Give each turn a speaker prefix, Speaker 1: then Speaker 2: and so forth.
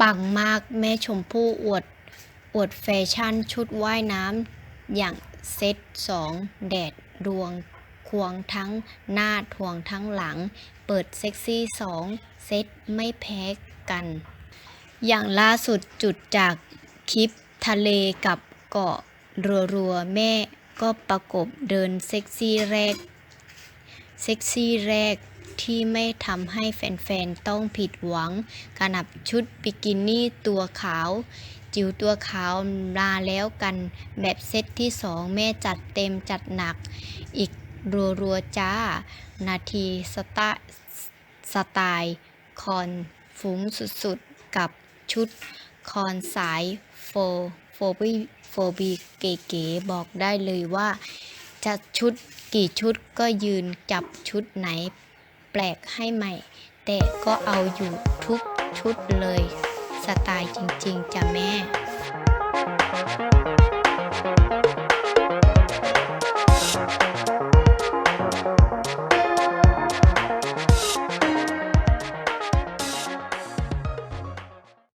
Speaker 1: ปังมากแม่ชมพู่อวด อวดแฟชั่นชุดว่ายน้ำอย่างเซตสองแดดดวงควงทั้งหน้าทวงทั้งหลัง เปิดเซ็กซี่สองเซตไม่แพ้กัน อย่างล่าสุดจุดจากคลิปทะเลกับเกาะรัวๆ แม่ก็ประกบเดินเซ็กซี่แรก เซ็กซี่แรก ที่ไม่ทำให้แฟนๆ ต้องผิดหวังกระหนับชุดบิกินี่ตัวขาว จิ๋วตัวขาวมาแล้วกันแบบเซตที่สองแม่จัดเต็มจัดหนัก อีกรัวๆจ้า นาทีสไตล์สไตล์คอนฟุ้งสุดๆ กับชุดคอนสายโฟโฟบีโฟบีเก๋ๆบอกได้เลยว่าจะชุดกี่ชุดก็ยืนจับชุดไหน แปลกให้ใหม่ แต่ก็เอาอยู่ทุกชุดเลย สไตล์จริงๆจ้ะแม่